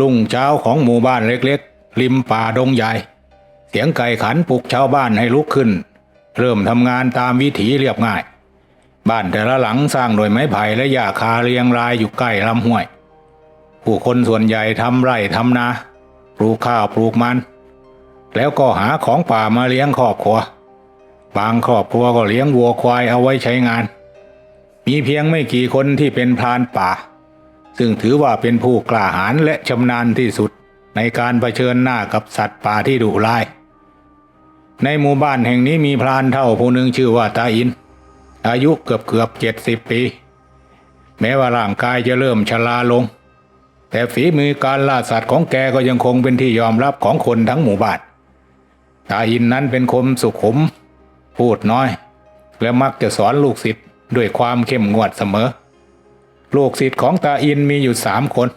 ลุ่งเช้าของหมู่บ้านเล็กๆ ริมป่าดงใหญ่ เสียงไก่ขันปลุกชาวบ้านให้ลุกขึ้น เริ่มทำงานตามวิถีเรียบง่าย บ้านแต่ละหลังสร้างโดยไม้ไผ่และหญ้าคาเรียงรายอยู่ใกล้ลำห้วย ผู้คนส่วนใหญ่ทำไร่ทำนาปลูกข้าวปลูกมัน แล้วก็หาของป่ามาเลี้ยงครอบครัว บางครอบครัวก็เลี้ยงวัวควายเอาไว้ใช้งาน มีเพียงไม่กี่คนที่เป็นพรานป่า ซึ่งถือว่าเป็นผู้กล้าหาญและชำนาญที่สุดในการเผชิญหน้ากับสัตว์ป่าที่ดุร้าย ในหมู่บ้านแห่งนี้มีพรานเท่าผู้หนึ่งชื่อว่าตาอิน อายุเกือบเกือบเจ็ดสิบปี แม้ว่าร่างกายจะเริ่มชราลง แต่ฝีมือการล่าสัตว์ของแกก็ยังคงเป็นที่ยอมรับของคนทั้งหมู่บ้าน ตาอินนั้นเป็นคนสุขุม พูดน้อย และมักจะสอนลูกศิษย์ด้วยความเข้มงวดเสมอ ลูกศิษย์ของตาอินมีอยู่สามคน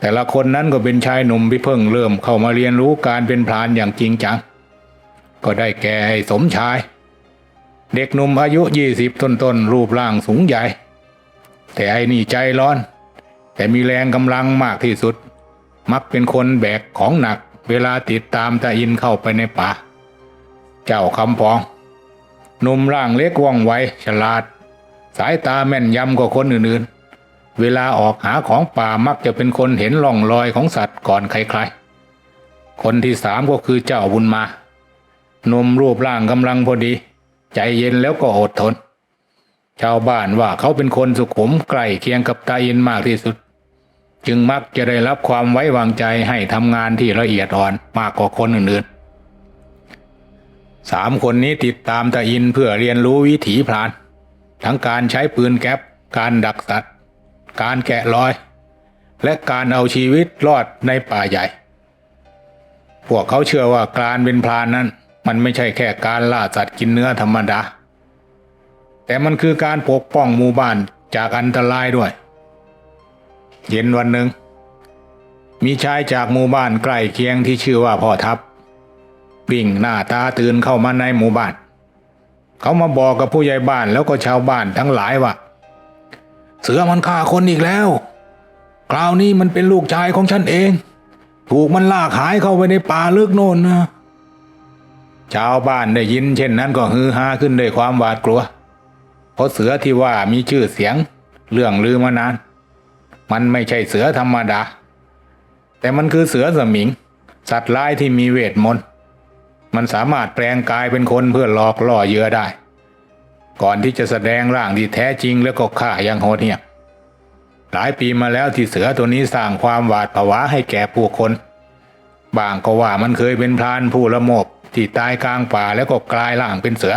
แต่ละคนนั้นก็เป็นชายหนุ่มที่เพิ่งเริ่มเข้ามาเรียนรู้การเป็นพรานอย่างจริงจัง ก็ได้แก่ไอ้สมชาย เด็กหนุ่มอายุยี่สิบต้นๆรูปร่างสูงใหญ่ แต่ไอ้นี่ใจร้อน แต่มีแรงกำลังมากที่สุด มักเป็นคนแบกของหนักเวลาติดตามตาอินเข้าไปในป่า เจ้าคำพองหนุ่มร่างเล็กว่องไวฉลาด สายตาแม่นยำกว่าคนอื่นๆ เวลาออกหาของป่ามักจะเป็นคนเห็นร่องรอยของสัตว์ก่อนใครๆ คนที่สามก็คือเจ้าบุญมา นมรูปร่างกำลังพอดี ใจเย็นแล้วก็อดทน ชาวบ้านว่าเขาเป็นคนสุขุมใกล้เคียงกับตาอินมากที่สุด จึงมักจะได้รับความไว้วางใจให้ทำงานที่ละเอียดอ่อนมากกว่าคนอื่นๆสามคนนี้ติดตามตาอินเพื่อเรียนรู้วิถีพราน ทั้งการใช้ปืนแก๊ป การดักสัตว์ การแกะรอย และการเอาชีวิตรอดในป่าใหญ่ พวกเขาเชื่อว่าการเป็นพรานนั้น มันไม่ใช่แค่การล่าสัตว์กินเนื้อธรรมดา แต่มันคือการปกป้องหมู่บ้านจากอันตรายด้วย เย็นวันหนึ่ง มีชายจากหมู่บ้านใกล้เคียงที่ชื่อว่าพ่อทัพวิ่งหน้าตาตื่นเข้ามาในหมู่บ้าน เขามาบอกกับผู้ใหญ่บ้านแล้วก็ชาวบ้านทั้งหลายว่า เสือมันฆ่าคนอีกแล้ว คราวนี้มันเป็นลูกชายของฉันเอง ถูกมันลากหายเข้าไปในป่าลึกโน่นนะชาวบ้านได้ยินเช่นนั้นก็ฮือฮาขึ้นด้วยความหวาดกลัว เพราะเสือที่ว่ามีชื่อเสียง เรื่องลือมานาน มันไม่ใช่เสือธรรมดา แต่มันคือเสือสมิง สัตว์ร้ายที่มีเวทมนต์ มันสามารถแปลงกายเป็นคนเพื่อหลอกล่อเยื่อได้ ก่อนที่จะแสดงร่างที่แท้จริงแล้วก็ฆ่าอย่างโหดเหี้ยมหลายปีมาแล้วที่เสือตัวนี้สร้างความหวาดผวาให้แก่ผู้คน บางก็ว่ามันเคยเป็นพรานผู้ละโมบที่ตายกลางป่าแล้วก็กลายร่างเป็นเสือ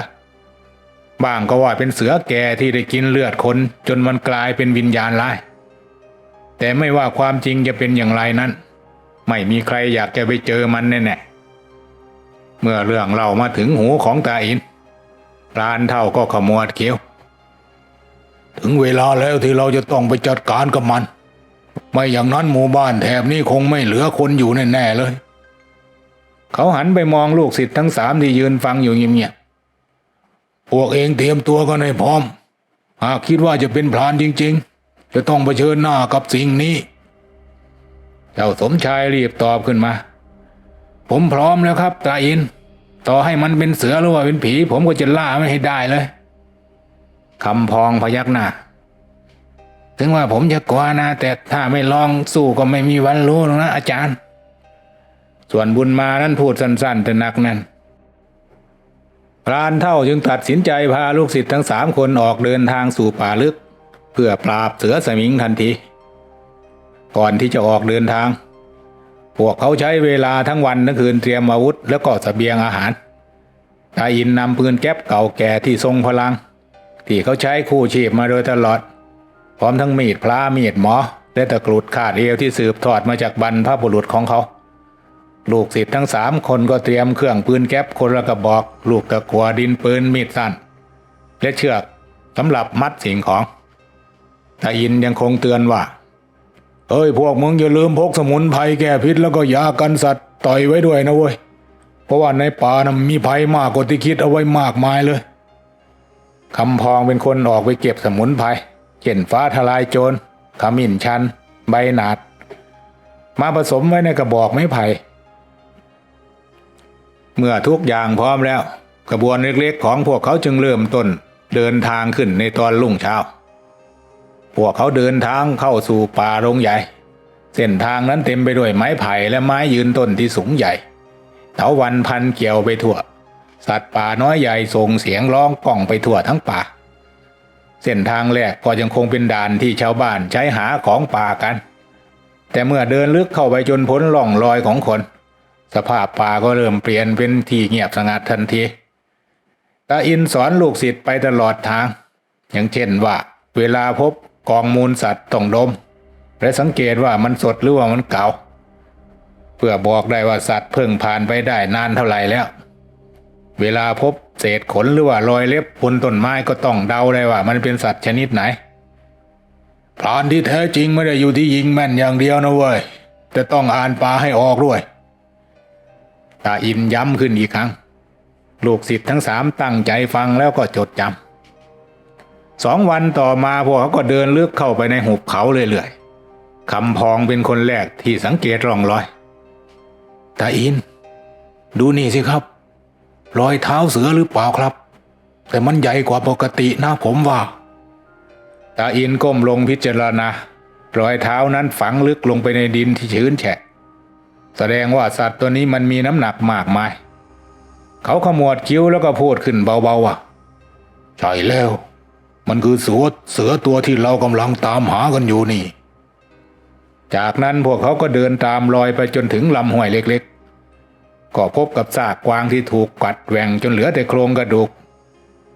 บางก็ว่าเป็นเสือแก่ที่ได้กินเลือดคน จนมันกลายเป็นวิญญาณร้าย แต่ไม่ว่าความจริงจะเป็นอย่างไรนั้น ไม่มีใครอยากจะไปเจอมันแน่ๆ เมื่อเรื่องเล่ามาถึงหูของตาอินพรานเท่าก็ขมวดเคี้ยว ถึงเวลาแล้วที่เราจะต้องไปจัดการกับมัน ไม่อย่างนั้นหมู่บ้านแถบนี้คงไม่เหลือคนอยู่แน่ๆเลย เขาหันไปมองลูกศิษย์ทั้งสามที่ยืนฟังอยู่เงียบๆพวกเองเตรียมตัวกันให้พร้อม หากคิดว่าจะเป็นพรานจริง ๆ จะต้องเผชิญหน้ากับสิ่งนี้ เจ้าสมชายรีบตอบขึ้นมา ผมพร้อมแล้วครับตาอิน ต่อให้มันเป็นเสือหรือว่าเป็นผี ผมก็จะล่ามันให้ได้เลยคำพองพยักหน้าถึงว่าผมจะกลัวนะ แต่ถ้าไม่ลองสู้ก็ไม่มีวันรู้หรอกนะอาจารย์ ส่วนบุญมานั้นพูดสั้นๆแต่หนักแน่นพรานเท่าจึงตัดสินใจพาลูกศิษย์ทั้งสามคนออกเดินทางสู่ป่าลึก เพื่อปราบเสือสมิงทันที ก่อนที่จะออกเดินทาง พวกเขาใช้เวลาทั้งวันทั้งคืนเตรียมอาวุธแล้วก็เสบียงอาหารตาอินนำปืนแก๊ปเก่าแก่ที่ทรงพลัง ที่เขาใช้คู่ชีพมาโดยตลอด พร้อมทั้งมีดพลามีดหมอ และตะกรุดขาดเอวที่สืบทอดมาจากบรรพบุรุษของเขา ลูกศิษย์ทั้งสามคนก็เตรียมเครื่องปืนแก๊ปคนละกระบอก ลูกตะกัวดินปืนมีดสั้นและเชือกสำหรับมัดสิ่งของตาอินยังคงเตือนว่า เอ้ยพวกมึงอย่าลืมพกสมุนไพรแก้พิษแล้วก็ยากันสัตว์ต่อยไว้ด้วยนะเว้ยเพราะว่าในป่านะมีภัยมากกว่าที่คิดเอาไว้มากมายเลยคำพองเป็นคนออกไปเก็บสมุนไพรเช่นฟ้าทลายโจรขมิ้นชัน ใบหนาด มาผสมไว้ในกระบอกไม้ไผ่เมื่อทุกอย่างพร้อมแล้ว กระบวนเล็กๆของพวกเขาจึงเริ่มต้นเดินทางขึ้นในตอนรุ่งเช้า พวกเขาเดินทางเข้าสู่ป่ารงใหญ่ เส้นทางนั้นเต็มไปด้วยไม้ไผ่และไม้ยืนต้นที่สูงใหญ่เถาวันพันเกี่ยวไปทั่ว สัตว์ป่าน้อยใหญ่ส่งเสียงร้องก้องไปทั่วทั้งป่า เส้นทางแรกก็ยังคงเป็นด่านที่ชาวบ้านใช้หาของป่ากัน แต่เมื่อเดินลึกเข้าไปจนพ้นล่องรอยของคน สภาพป่าก็เริ่มเปลี่ยนเป็นที่เงียบสงัดทันทีตาอินสอนลูกศิษย์ไปตลอดทาง อย่างเช่นว่า เวลาพบ กองมูลสัตว์ต้องดม และสังเกตว่ามันสดหรือว่ามันเก่า เพื่อบอกได้ว่าสัตว์เพิ่งผ่านไปได้นานเท่าไหร่แล้ว เวลาพบเศษขนหรือว่ารอยเล็บบนต้นไม้ก็ต้องเดาได้ว่า มันเป็นสัตว์ชนิดไหนพรานที่แท้จริงไม่ได้อยู่ที่ยิงแม่นอย่างเดียวนะเว้ยแต่ต้องอ่านปลาให้ออกด้วยตาอินย้ำขึ้นอีกครั้ง ลูกศิษย์ทั้งสามตั้งใจฟังแล้วก็จดจำ สองวันต่อมาพวกเขาก็เดินลึกเข้าไปในหุบเขาเรื่อยๆคำพองเป็นคนแรกที่สังเกตร่องรอยตาอิน ดูนี่สิครับ รอยเท้าเสือหรือเปล่าครับ แต่มันใหญ่กว่าปกตินะผมว่าตาอินก้มลงพิจารณารอยเท้านั้นฝังลึกลงไปในดินที่ชื้นแฉะ แสดงว่าสัตว์ตัวนี้มันมีน้ำหนักมากมาย เขาขมวดคิ้วแล้วก็พูดขึ้นเบาๆว่าใช่แล้ว มันคือเสือเสือตัวที่เรากำลังตามหากันอยู่นี่ จากนั้นพวกเขาก็เดินตามรอยไปจนถึงลำห้วยเล็กๆ ก็พบกับซากกวางที่ถูกกัดแหว่งจนเหลือแต่โครงกระดูก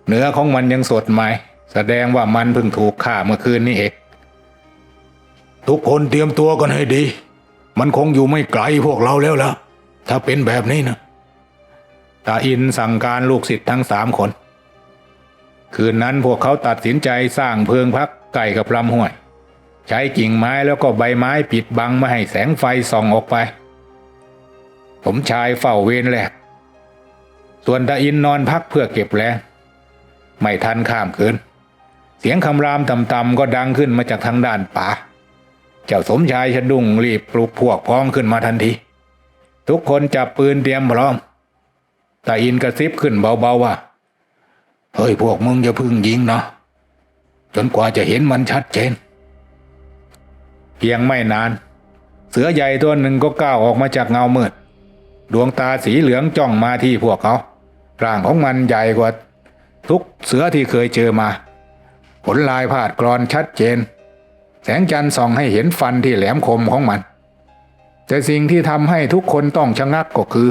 เนื้อของมันยังสดใหม่ แสดงว่ามันเพิ่งถูกฆ่าเมื่อคืนนี้เองทุกคนเตรียมตัวกันให้ดี มันคงอยู่ไม่ไกลพวกเราแล้วล่ะ ถ้าเป็นแบบนี้นะตาอินสั่งการลูกศิษย์ทั้งสามคน คืนนั้นพวกเขาตัดสินใจสร้างเพิงพักใกล้กับลำห้วย ใช้กิ่งไม้แล้วก็ใบไม้ปิดบังไม่ให้แสงไฟส่องออกไป ผมชายเฝ้าเวรแรกส่วนตาอินนอนพักเพื่อเก็บแรงไม่ทันข้ามคืน เสียงคำรามต่ำๆก็ดังขึ้นมาจากทางด้านป่า เจ้าสมชายชะดุ้งรีบปลุกพวกพ้องขึ้นมาทันที ทุกคนจับปืนเตรียมพร้อมตาอินกระซิบขึ้นเบาๆว่า เฮ้ยพวกมึงอย่าพึ่งยิงนะ จนกว่าจะเห็นมันชัดเจน เพียงไม่นาน เสือใหญ่ตัวหนึ่งก็ก้าวออกมาจากเงามืด ดวงตาสีเหลืองจ้องมาที่พวกเขาร่างของมันใหญ่กว่า ทุกเสือที่เคยเจอมา ผลลายพาดกรอนชัดเจน แสงจันทร์ส่องให้เห็นฟันที่แหลมคมของมัน แต่สิ่งที่ทำให้ทุกคนต้องชะงักก็คือ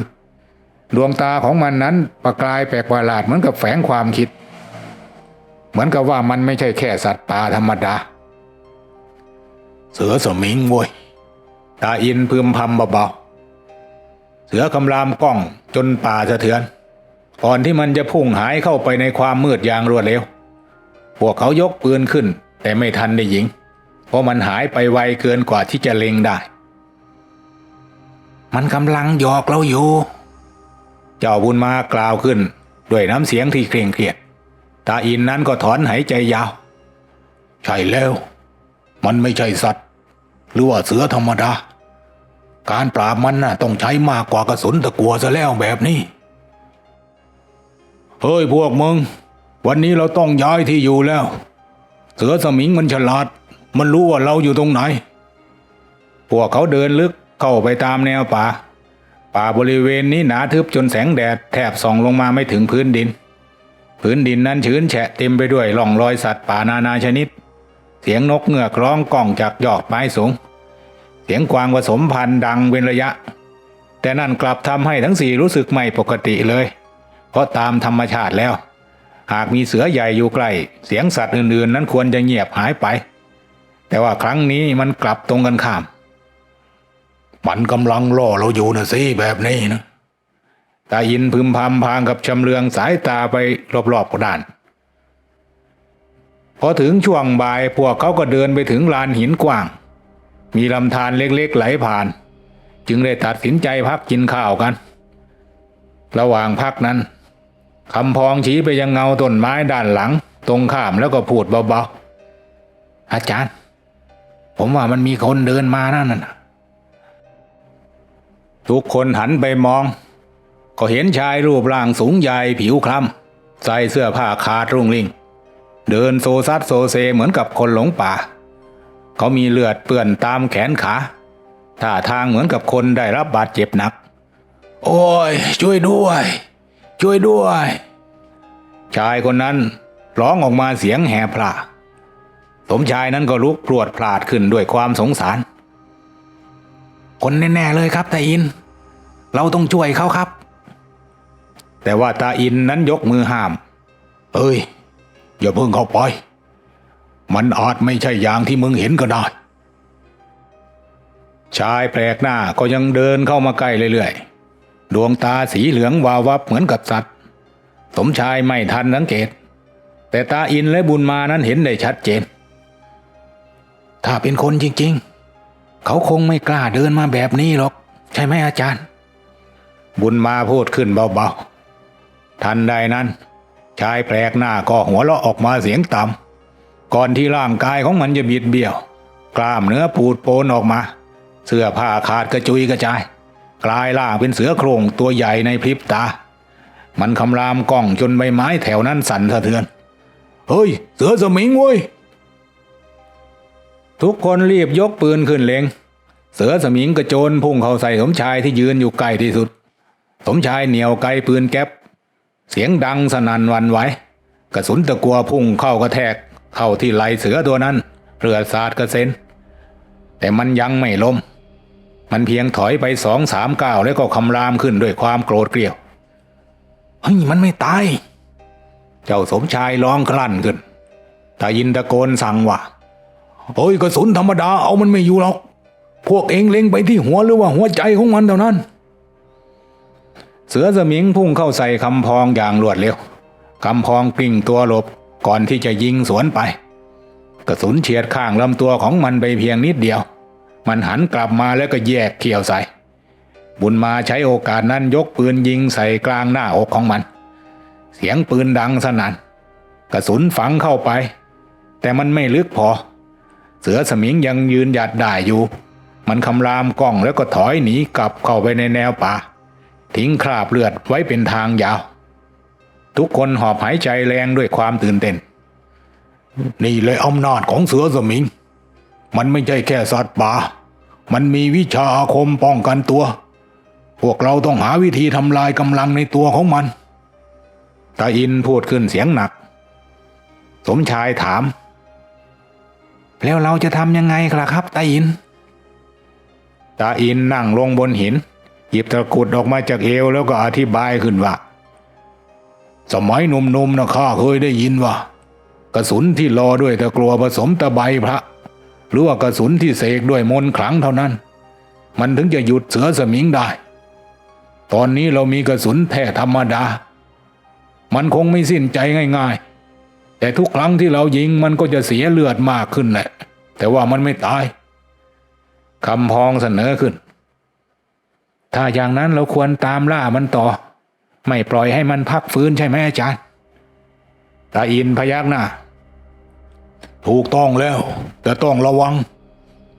ดวงตาของมันนั้นประกายแปลกประหลาดเหมือนกับแฝงความคิด เหมือนกับว่ามันไม่ใช่แค่สัตว์ป่าธรรมดา เสือสมิงเว้ยตาอินพึมพำเบาๆเสือคำรามกล้องจนป่าสะเทือน ก่อนที่มันจะพุ่งหายเข้าไปในความมืดอย่างรวดเร็ว พวกเขายกปืนขึ้น แต่ไม่ทันได้ยิง เพราะมันหายไปไวเกินกว่าที่จะเล็งได้ มันกำลังหยอกเราอยู่ เจ้าบุญมากล่าวขึ้น ด้วยน้ำเสียงที่เคร่งเครียด ตาอินนั้นก็ถอนหายใจยาว ใช่แล้ว มันไม่ใช่สัตว์ หรือว่าเสือธรรมดา การปราบมันน่ะต้องใช้มากกว่ากระสุนตะกัวซะแล้วแบบนี้ เฮ้ยพวกมึง วันนี้เราต้องย้ายที่อยู่แล้ว เสือสมิงมันฉลาด มันรู้ว่าเราอยู่ตรงไหน พวกเขาเดินลึกเข้าไปตามแนวป่า ป่าบริเวณนี้หนาทึบจนแสงแดดแทบส่องลงมาไม่ถึงพื้นดิน พื้นดินนั้นชื้นแฉะเต็มไปด้วยร่องรอยสัตว์ป่านานาชนิด เสียงนกเงือกร้องก้องจากยอดไม้สูง เสียงกวางผสมพันธุ์ดังเป็นระยะ แต่นั่นกลับทำให้ทั้งสี่รู้สึกไม่ปกติเลย เพราะตามธรรมชาติแล้ว หากมีเสือใหญ่อยู่ใกล้เสียงสัตว์อื่นๆ นั้นควรจะเงียบหายไป แต่ว่าครั้งนี้มันกลับตรงกันข้าม มันกำลังล่อเราอยู่นะสิแบบนี้นะตาอินพึมพำพางกับชำเลืองสายตาไปรอบๆด้าน พอถึงช่วงบ่ายพวกเขาก็เดินไปถึงลานหินกว้าง มีลำธารเล็กๆไหลผ่าน จึงได้ตัดสินใจพักกินข้าวกัน ระหว่างพักนั้นคำพองชี้ไปยังเงาต้นไม้ด้านหลัง ตรงข้ามแล้วก็พูดเบาๆอาจารย์ ผมว่ามันมีคนเดินมานั่นน่ะ ทุกคนหันไปมอง ก็เห็นชายรูปร่างสูงใหญ่ผิวคล้ำใส่เสื้อผ้าขาดรุ่งริ่ง เดินโซซัดโซเซเหมือนกับคนหลงป่า เขามีเลือดเปื้อนตามแขนขาท่าทางเหมือนกับคนได้รับบาดเจ็บหนัก โอ้ย ช่วยด้วย ช่วยด้วย ชายคนนั้นร้องออกมาเสียงแหบพลาสมชายนั้นก็ลุกพรวดพลาดขึ้นด้วยความสงสาร คนแน่ๆเลยครับตาอิน เราต้องช่วยเขาครับ แต่ว่าตาอินนั้นยกมือห้าม เอ้ย อย่าเพิ่งเข้าไป มันอาจไม่ใช่อย่างที่มึงเห็นก็ได้ ชายแปลกหน้าก็ยังเดินเข้ามาใกล้เรื่อยๆ ดวงตาสีเหลืองวาววับเหมือนกับสัตว์ สมชายไม่ทันสังเกต แต่ตาอินและบุญมานั้นเห็นได้ชัดเจน ถ้าเป็นคนจริง ๆ เขาคงไม่กล้าเดินมาแบบนี้หรอก ใช่ไหมอาจารย์ บุญมาพูดขึ้นเบาๆ ทันใดนั้น ชายแปลกหน้าก็หัวเราะออกมาเสียงต่ำก่อนที่ร่างกายของมันจะบิดเบี้ยว กล้ามเนื้อปูดโปนออกมา เสื้อผ้าขาดกระจุยกระจาย กลายร่างเป็นเสือโคร่งตัวใหญ่ในพริบตา มันคำรามกล้องจนใบไม้แถวนั้นสั่นสะเทือน เฮ้ย เสือสมิงเว้ย ทุกคนรีบยกปืนขึ้นเล็ง เสือสมิงกระโจนพุ่งเข้าใส่สมชายที่ยืนอยู่ใกล้ที่สุด สมชายเหนียวไกลปืนแก๊ป เสียงดังสนั่นวันไหวกระสุนตะกัวพุ่งเข้ากระแทก เข้าที่ไหลเสือตัวนั้นเรือสาดกระเซ็น แต่มันยังไม่ล้ม มันเพียงถอยไปสองสามก้าวแล้วก็คำรามขึ้นด้วยความโกรธเกรี่ยวเฮ้ยมันไม่ตาย เจ้าสมชายร้องคลั่นขึ้นตายินตะโกนสั่งว่า โอ้ยกระสุนธรรมดาเอามันไม่อยู่หรอก พวกเองเล็งไปที่หัวหรือว่าหัวใจของมันเท่านั้น เสือสมิงพุ่งเข้าใส่คำพองอย่างรวดเร็วคำพองกลิ้งตัวหลบก่อนที่จะยิงสวนไป กระสุนเฉียดข้างลำตัวของมันไปเพียงนิดเดียว มันหันกลับมาแล้วก็แยกเขี่ยวใส่ บุญมาใช้โอกาสนั้นยกปืนยิงใส่กลางหน้าอกของมัน เสียงปืนดังสนั่นกระสุนฝังเข้าไป แต่มันไม่ลึกพอ เสือสมิงยังยืนหยัดได้อยู่ มันคำรามกล้องแล้วก็ถอยหนีกลับเข้าไปในแนวป่า ทิ้งคราบเลือดไว้เป็นทางยาว ทุกคนหอบหายใจแรงด้วยความตื่นเต้น นี่เลยอำนาจของเสือสมิง มันไม่ใช่แค่สัตว์ป่า มันมีวิชาอาคมป้องกันตัว พวกเราต้องหาวิธีทำลายกำลังในตัวของมันตาอินพูดขึ้นเสียงหนัก สมชายถาม แล้วเราจะทำยังไงล่ะครับตาอิน ตาอินนั่งลงบนหิน หยิบตะกุดออกมาจากเอวแล้วก็อธิบายขึ้นว่า สมัยหนุ่มๆนะข้าเคยได้ยินว่า กระสุนที่รอด้วยตะกรัวผสมตะไบพระ หรือว่ากระสุนที่เสกด้วยมนต์ขลังเท่านั้น มันถึงจะหยุดเสือสมิงได้ ตอนนี้เรามีกระสุนแท้ธรรมดา มันคงไม่สิ้นใจง่าย ๆ แต่ทุกครั้งที่เรายิงมันก็จะเสียเลือดมากขึ้นแหละ แต่ว่ามันไม่ตายคำพองเสนอขึ้น ถ้าอย่างนั้นเราควรตามล่ามันต่อ ไม่ปล่อยให้มันพักฟื้นใช่ไหมอาจารย์ตาอินพยักหน้าถูกต้องแล้ว แต่ต้องระวัง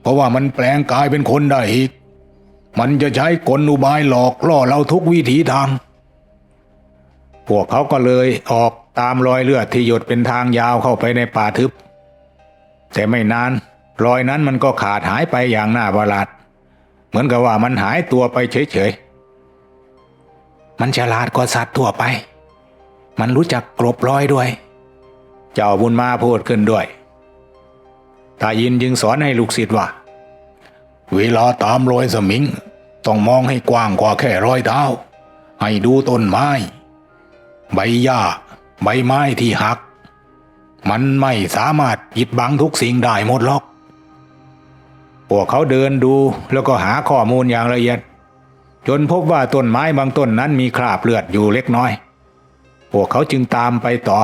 เพราะว่ามันแปลงกายเป็นคนได้อีก มันจะใช้กลอุบายหลอกล่อเราทุกวิถีทาง พวกเขาก็เลยออก ตามรอยเลือดที่หยดเป็นทางยาวเข้าไปในป่าทึบ แต่ไม่นานรอยนั้นมันก็ขาดหายไปอย่างน่าประหลาด เหมือนกับว่ามันหายตัวไปเฉยๆ มันฉลาดกว่าสัตว์ทั่วไป มันรู้จักกลบรอยด้วย เจ้าบุญมาพูดขึ้นด้วยตายินจึงสอนให้ลูกศิษย์ว่า เวลาตามรอยสมิง ต้องมองให้กว้างกว่าแค่รอยเท้า ให้ดูต้นไม้ ใบหญ้า ใบไม้ที่หัก มันไม่สามารถปิดบังทุกสิ่งได้หมดหรอก พวกเขาเดินดูแล้วก็หาข้อมูลอย่างละเอียด จนพบว่าต้นไม้บางต้นนั้นมีคราบเลือดอยู่เล็กน้อย พวกเขาจึงตามไปต่อ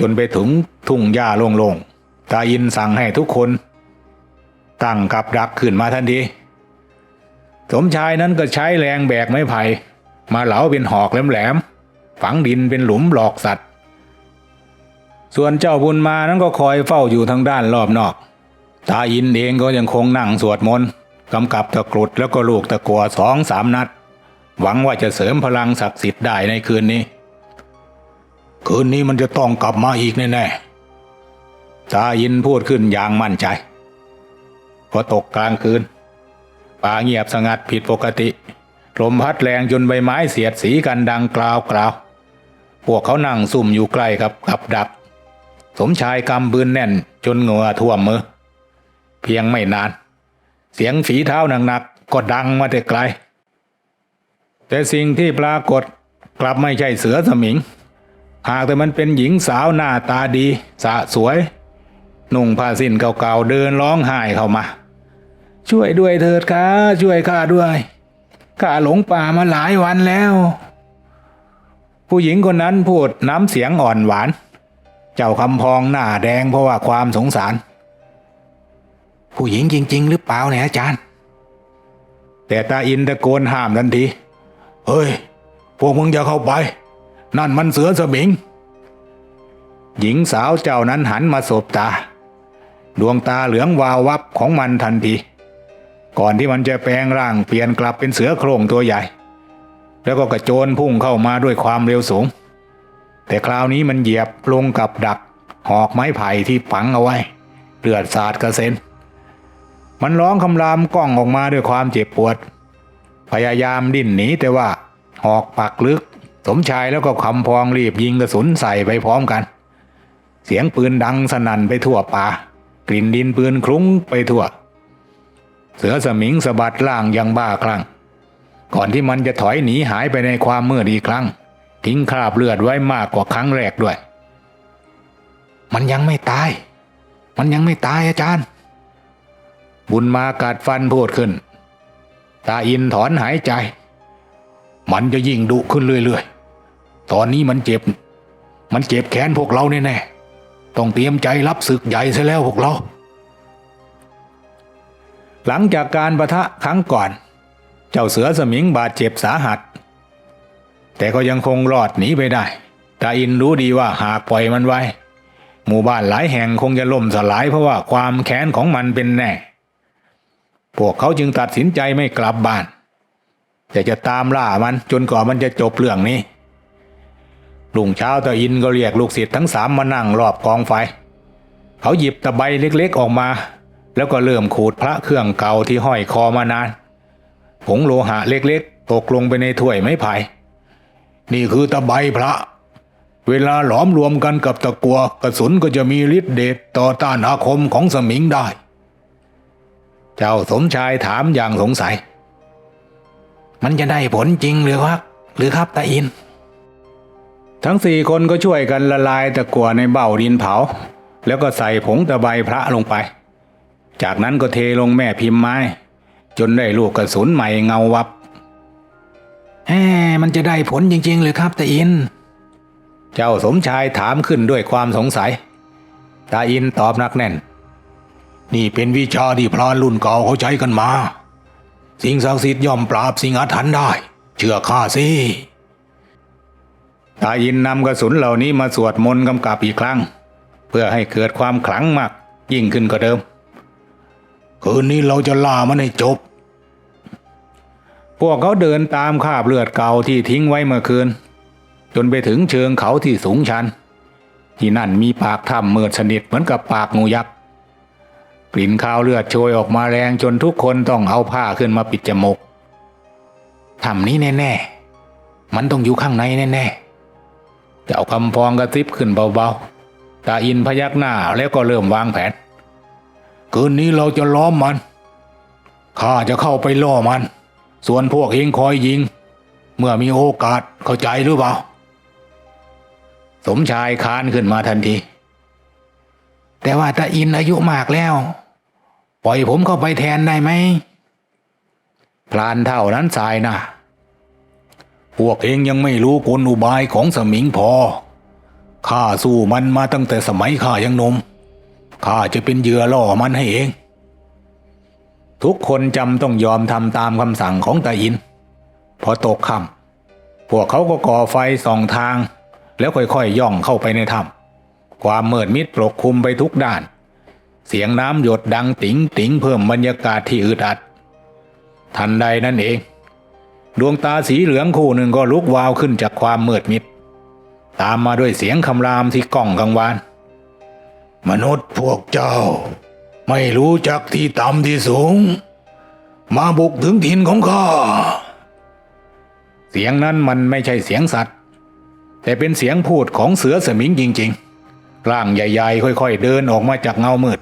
จนไปถึงทุ่งหญ้าโล่งๆตาอินสั่งให้ทุกคน ตั้งกับดักขึ้นมาทันทีสมชายนั้นก็ใช้แรงแบกไม้ไผ่มาเหลาเป็นหอกแหลมๆ ฝังดินเป็นหลุมหลอกสัตว์ ส่วนเจ้าบุญมานั้นก็คอยเฝ้าอยู่ทางด้านรอบนอก ตาอินเองก็ยังคงนั่งสวดมนต์กำกับตะกรุดแล้วก็ลูกตะกัวสองสามนัด หวังว่าจะเสริมพลังศักดิ์สิทธิ์ได้ในคืนนี้ คืนนี้มันจะต้องกลับมาอีกแน่ๆตายินพูดขึ้นอย่างมั่นใจพอตกกลางคืนป่าเงียบสงัดผิดปกติลมพัดแรงจนใบไม้เสียดสีกันดังกราวกราว พวกเขานั่งซุ่มอยู่ใกล้กับกับดัก สมชายกำบืนแน่นจนเหงื่อท่วมมือ เพียงไม่นาน เสียงฝีเท้าหนักๆก็ดังมาแต่ไกล แต่สิ่งที่ปรากฏกลับไม่ใช่เสือสมิง หากแต่มันเป็นหญิงสาวหน้าตาดี สะสวย นุ่งผ้าสิ้นเก่าๆเดินร้องไห้เข้ามา ช่วยด้วยเถิดข้าช่วยข้าด้วยข้าหลงป่ามาหลายวันแล้ว ผู้หญิงคนนั้นพูดน้ำเสียงอ่อนหวาน เจ้าคำพองหน้าแดงเพราะว่าความสงสาร ผู้หญิงจริง ๆ หรือเปล่าเนี่ยอาจารย์ แต่ตาอินตะโกนห้ามทันที เฮ้ย พวกมึงอย่าเข้าไป นั่นมันเสือสมิง หญิงสาวเจ้านั้นหันมาสบตา ดวงตาเหลืองวาววับของมันทันที ก่อนที่มันจะแปลงร่างเปลี่ยนกลับเป็นเสือโคร่งตัวใหญ่ แล้วก็กระโจนพุ่งเข้ามาด้วยความเร็วสูง แต่คราวนี้มันเหยียบลงกับดัก หอกไม้ไผ่ที่ฝังเอาไว้เลือดสาดกระเซ็น มันร้องคำรามก้องออกมาด้วยความเจ็บปวด พยายามดิ้นหนีแต่ว่าหอกปักลึก สมชายแล้วก็คำพองรีบยิงกระสุนใส่ไปพร้อมกัน เสียงปืนดังสนั่นไปทั่วป่ากลิ่นดินปืนคลุ้งไปทั่ว เสือสมิงสะบัดล่างยังบ้าคลั่ง ก่อนที่มันจะถอยหนีหายไปในความมืดอีกครั้ง ทิ้งคราบเลือดไว้มากกว่าครั้งแรกด้วย มันยังไม่ตาย มันยังไม่ตายอาจารย์ บุญมากัดฟันพูดขึ้น ตาอินถอนหายใจ มันจะยิ่งดุขึ้นเรื่อยๆ ตอนนี้มันเจ็บ มันเจ็บแค้นพวกเราแน่ๆ ต้องเตรียมใจรับศึกใหญ่ซะแล้วพวกเรา หลังจากการประทะครั้งก่อน เจ้าเสือสมิงบาดเจ็บสาหัส แต่ก็ยังคงรอดหนีไปได้ตาอินรู้ดีว่าหากปล่อยมันไว้ หมู่บ้านหลายแห่งคงจะล่มสลายเพราะว่าความแค้นของมันเป็นแน่ พวกเขาจึงตัดสินใจไม่กลับบ้าน แต่จะตามล่ามันจนกว่ามันจะจบเรื่องนี้ลุงเช้าตาอินก็เรียกลูกศิษย์ทั้งสามมานั่งรอบกองไฟ เขาหยิบตะไบเล็กๆออกมา แล้วก็เริ่มขูดพระเครื่องเก่าที่ห้อยคอมานาน ผงโลหะเล็กๆ ตกลงไปในถ้วยไม้ไผ่นี่คือตะไบพระ เวลาหลอมรวมกันกับตะกัวกระสุนก็จะมีฤทธิ์เดชต่อต้านอาคมของสมิงได้ เจ้าสมชายถามอย่างสงสัย มันจะได้ผลจริงหรือครับหรือครับตาอิน ทั้งสี่คนก็ช่วยกันละลายตะกัวในเบ้าดินเผา แล้วก็ใส่ผงตะไบพระลงไป จากนั้นก็เทลงแม่พิมพ์ไม้ จนได้ลูกกระสุนใหม่เงาวับแหมมันจะได้ผลจริงๆหรือครับตาอิน เจ้าสมชายถามขึ้นด้วยความสงสัย ตาอินตอบหนักแน่น นี่เป็นวิชาที่พรานรุ่นเก่าเขาใช้กันมา สิ่งศักดิ์สิทธิ์ย่อมปราบสิ่งอาถรรพ์ได้ เชื่อข้าสิ ตาอินนำกระสุนเหล่านี้มาสวดมนต์กำกับอีกครั้ง เพื่อให้เกิดความขลังมากยิ่งขึ้นกว่าเดิม คืนนี้เราจะล่ามันให้จบ พวกเขาเดินตามคาบเลือดเก่าที่ทิ้งไว้เมื่อคืน จนไปถึงเชิงเขาที่สูงชัน ที่นั่นมีปากถ้ำเมืดสนิทเหมือนกับปากงูยักษ์กลิ่นคาวเลือดโชยออกมาแรงจนทุกคนต้องเอาผ้าขึ้นมาปิดจมูกถ้ำนี้แน่ๆ มันต้องอยู่ข้างในแน่ๆ เจ้าคำพองกระซิบขึ้นเบาๆ ตาอินพยักหน้าแล้วก็เริ่มวางแผน คืนนี้เราจะล้อมมัน ข้าจะเข้าไปล่อมัน ส่วนพวกเองคอยยิง เมื่อมีโอกาสเข้าใจหรือเปล่า สมชายค้านขึ้นมาทันที แต่ว่าตาอินอายุมากแล้ว ปล่อยผมเข้าไปแทนได้ไหมพลานเท่านั้นสายนะพวกเองยังไม่รู้กลอุบายของสมิงพอข้าสู้มันมาตั้งแต่สมัยข้ายังนมข้าจะเป็นเหยื่อล่อมันให้เอง ทุกคนจำต้องยอมทำตามคำสั่งของตาอิน พอตกค่ำพวกเขาก็ก่อไฟส่องทาง แล้วค่อยๆย่องเข้าไปในถ้ำความมืดมิดปกคลุมไปทุกด้าน เสียงน้ำหยดดังติ๋งติ๋งเพิ่มบรรยากาศที่อึดอัด ทันใดนั่นเอง ดวงตาสีเหลืองคู่หนึ่งก็ลุกวาวขึ้นจากความมืดมิด ตามมาด้วยเสียงคำรามที่ก้องกังวาน มนุษย์พวกเจ้า ไม่รู้จักที่ต่ำที่สูง มาบุกถึงถิ่นของข้า เสียงนั้นมันไม่ใช่เสียงสัตว์ แต่เป็นเสียงพูดของเสือสมิงจริง ๆ ร่างใหญ่ๆ ค่อยๆ เดินออกมาจากเงามืด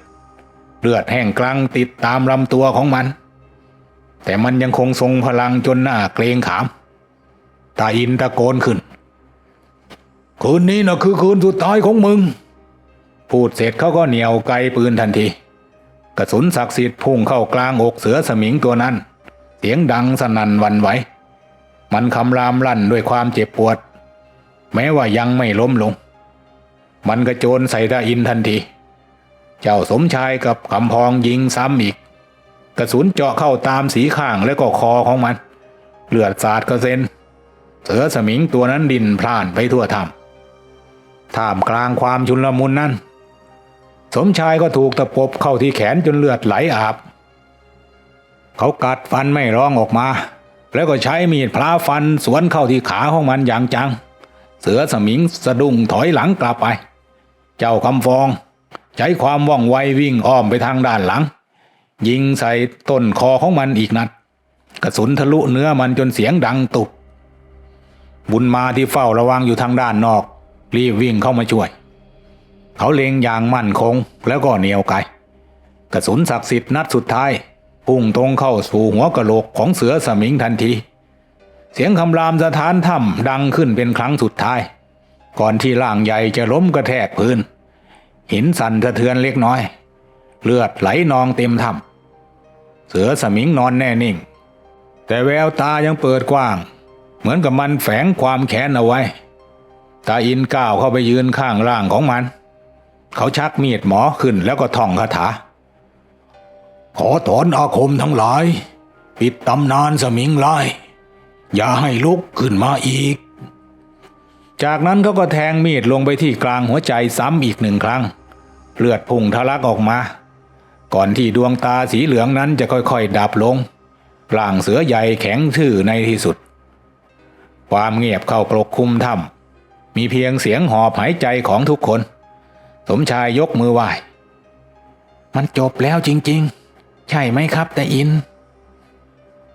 เลือดแห้งกลังติดตามลำตัวของมัน แต่มันยังคงทรงพลังจนหน้าเกรงขาม ตาอินตะโกนขึ้น คืนนี้นะคือคืนสุดท้ายของมึงพูดเสร็จเขาก็เหนี่ยวไกลปืนทันที กระสุนศักดิ์สิทธิ์พุ่งเข้ากลางอกเสือสมิงตัวนั้น เสียงดังสนั่นวันไหว มันคำรามลั่นด้วยความเจ็บปวด แม้ว่ายังไม่ล้มลง มันกระโจนใส่ตาอินทันที เจ้าสมชายกับคำพองยิงซ้ำอีก กระสุนเจาะเข้าตามสีข้างและก็คอของมัน เลือดสาดกระเซ็น เสือสมิงตัวนั้นดินพล่านไปทั่วถ้ำท่ามกลางความชุนลมุนนั้น สมชายก็ถูกตะปบเข้าที่แขนจนเลือดไหลอาบ เขากัดฟันไม่ร้องออกมา แล้วก็ใช้มีดพลาฟันสวนเข้าที่ขาของมันอย่างจัง เสือสมิงสะดุ้งถอยหลังกลับไป เจ้าคำฟอง ใช้ความว่องไววิ่งอ้อมไปทางด้านหลัง ยิงใส่ต้นคอของมันอีกนัด กระสุนทะลุเนื้อมันจนเสียงดังตุบบุญมาที่เฝ้าระวังอยู่ทางด้านนอก รีบวิ่งเข้ามาช่วย เขาเล็งอย่างมั่นคงแล้วก็เหนียวไกกระสุนศักดิ์สิทธิ์นัดสุดท้าย พุ่งตรงเข้าสู่หัวกะโหลกของเสือสมิงทันที เสียงคำรามสถานถ้ำดังขึ้นเป็นครั้งสุดท้าย ก่อนที่ร่างใหญ่จะล้มกระแทกพื้น หินสั่นสะเทือนเล็กน้อย เลือดไหลนองเต็มถ้ำเสือสมิงนอนแน่นิ่ง แต่แววตายังเปิดกว้าง เหมือนกับมันแฝงความแค้นเอาไว้ตาอินก้าวเข้าไปยืนข้างร่างของมัน เขาชักมีดหมอขึ้นแล้วก็ท่องคาถา ขอถอนอาคมทั้งหลาย ปิดตำนานสมิงไล่อย่าให้ลุกขึ้นมาอีก จากนั้นเขาก็แทงมีดลงไปที่กลางหัวใจซ้ำอีกหนึ่งครั้ง เลือดพุ่งทะลักออกมา ก่อนที่ดวงตาสีเหลืองนั้นจะค่อยๆ ดับลงร่างเสือใหญ่แข็งทื่อในที่สุด ความเงียบเข้าปกคลุมถ้ำมีเพียงเสียงหอบหายใจของทุกคน สมชายยกมือไหว้ มันจบแล้วจริง ๆ ใช่ไหมครับแต่อิน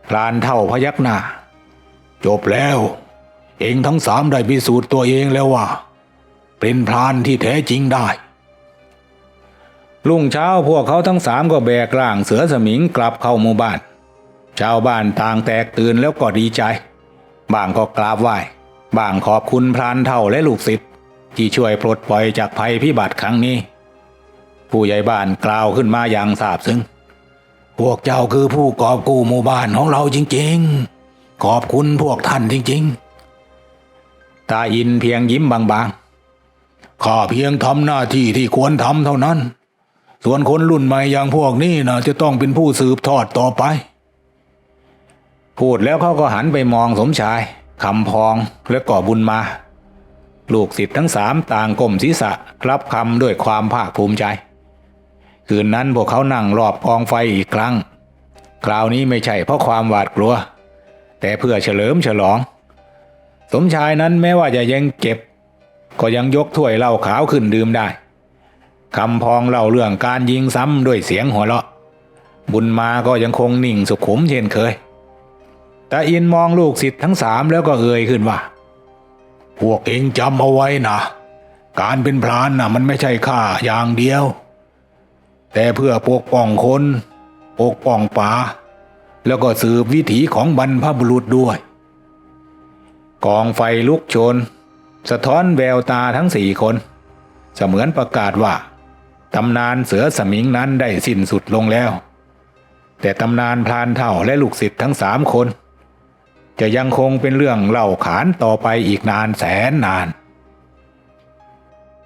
พรานเท่าพยักหน้า จบแล้ว เองทั้งสามได้พิสูจน์ตัวเองแล้วว่า เป็นพรานที่แท้จริงได้รุ่งเช้าพวกเขาทั้งสามก็แบกร่างเสือสมิงกลับเข้าหมู่บ้าน ชาวบ้านต่างแตกตื่นแล้วก็ดีใจ บางก็กราบไหว้ บางขอบคุณพรานเท่าและลูกศิษย์ ที่ช่วยปลดปล่อยจากภัยพิบัติครั้งนี้ ผู้ใหญ่บ้านกล่าวขึ้นมาอย่างซาบซึ้งพวกเจ้าคือผู้กอบกู้หมู่บ้านของเราจริง ๆ ขอบคุณพวกท่านจริง ๆ ตาอินเพียงยิ้มบางๆข้าเพียงทำหน้าที่ที่ควรทำเท่านั้น ส่วนคนรุ่นใหม่อย่างพวกนี้นะจะต้องเป็นผู้สืบทอดต่อไป พูดแล้วเขาก็หันไปมองสมชายคำพองและก่อบุญมา ลูกศิษย์ทั้งสามต่างก้มศีรษะรับคำด้วยความภาคภูมิใจ คืนนั้นพวกเขานั่งรอบกองไฟอีกครั้ง คราวนี้ไม่ใช่เพราะความหวาดกลัว แต่เพื่อเฉลิมฉลอง สมชายนั้นแม้ว่าจะยังเจ็บ ก็ยังยกถ้วยเหล้าขาวขึ้นดื่มได้คำพองเล่าเรื่องการยิงซ้ำด้วยเสียงหัวเราะ บุญมาก็ยังคงนิ่งสุขุมเช่นเคยตาอินมองลูกศิษย์ทั้งสามแล้วก็เอ่ยขึ้นว่า พวกเองจำเอาไว้นะการเป็นพรานนะมันไม่ใช่ข้าอย่างเดียว แต่เพื่อปกป้องคนปกป้องป่าแล้วก็สืบวิถีของบรรพบุรุษด้วย กองไฟลุกโชน สะท้อนแววตาทั้งสี่คน เสมือนประกาศว่าตำนานเสือสมิงนั้นได้สิ้นสุดลงแล้ว แต่ตำนานพรานเท่าและลูกศิษย์ทั้งสามคน จะยังคงเป็นเรื่องเล่าขานต่อไปอีกนานแสนนาน